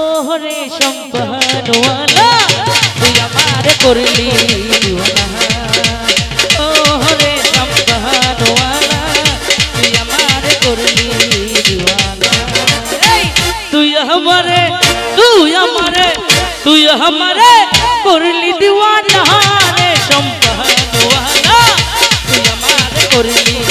ওহরে সম্পানওয়ালা তুই আমারে করলি ওহরে সম্পানওয়ালা তুই আমারে করলি তুই আমারে তুই আমারে তুই আমারে করলি দিওয়ানা রে সম্পানওয়ালা তুই আমারে করলি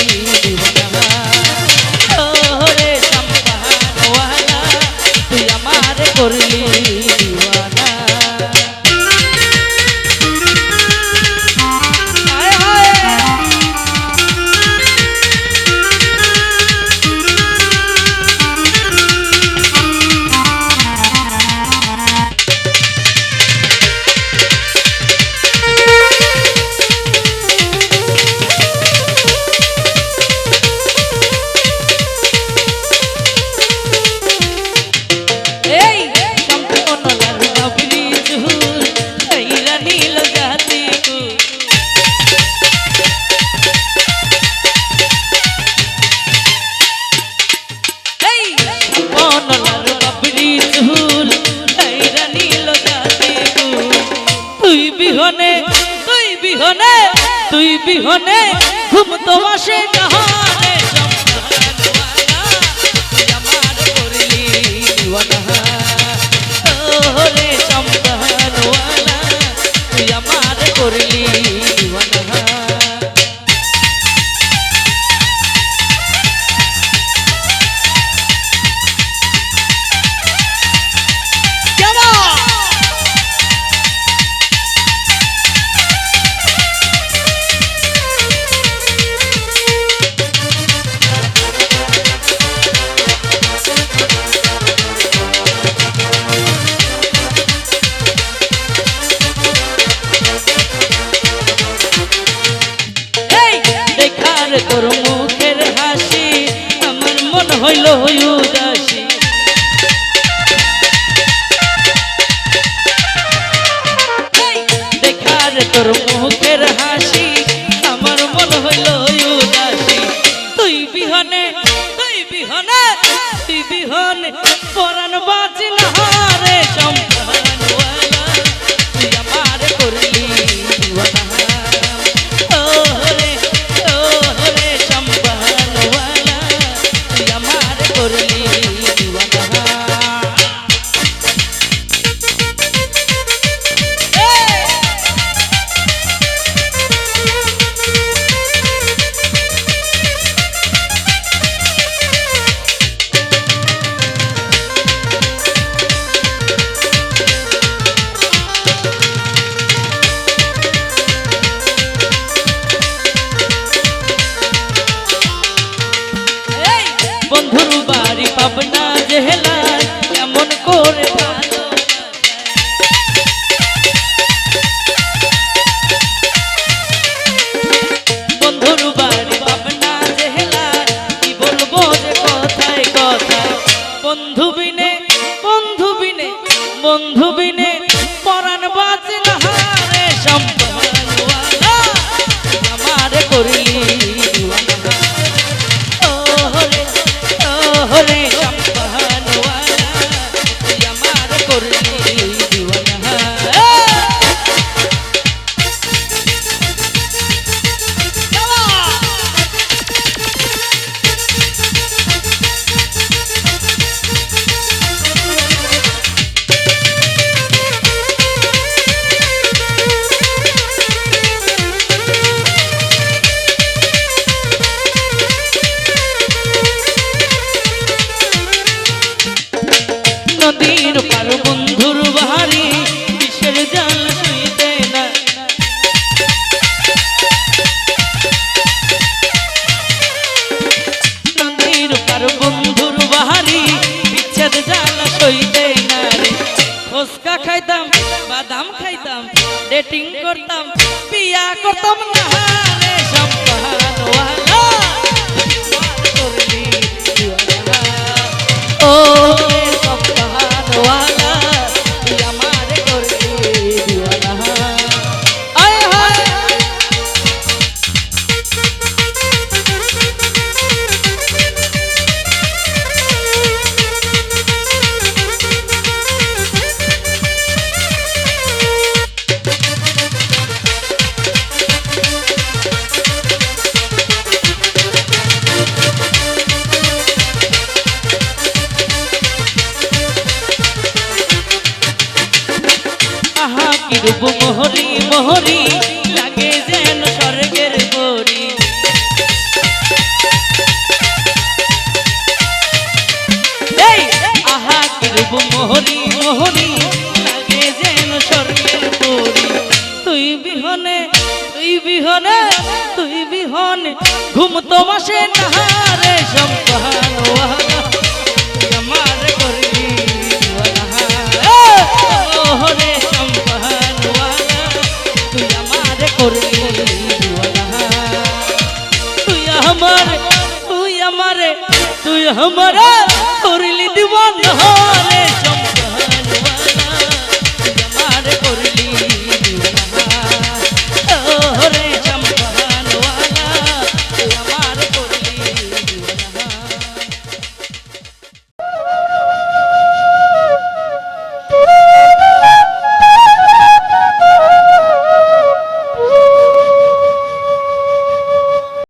বিহনে, তুই বিহনে, ঘুম তো আসে না রে সম্পূর্ণওয়ালা তুই আমার করলি দিওয়ানা ওরে সম্পূর্ণওয়ালা তুই আমার করলি দিওয়ানা। মন হইল উদাসী। দেখার তোর মুখের হাসি, আমার মন হইল উদাসী। তুই বিহনে তুই বিহনে তুই বিহনে, পরাণ বাঁচি না বন্ধুর বাড়ি পাবনা জেহেলা ডেটিং করতাম বিয়া করতাম না। ও কি রূপ মোহরি মোহরি লাগে যেন স্বর্গের গরি এই, আহা কি রূপ মোহরি মোহরি লাগে যেন স্বর্গের গরি তুই বিহনে তুই বিহনে তুই বিহনে ঘুম তো মাসে না রে সম্পান তুই হমারা করলি দিবান হরে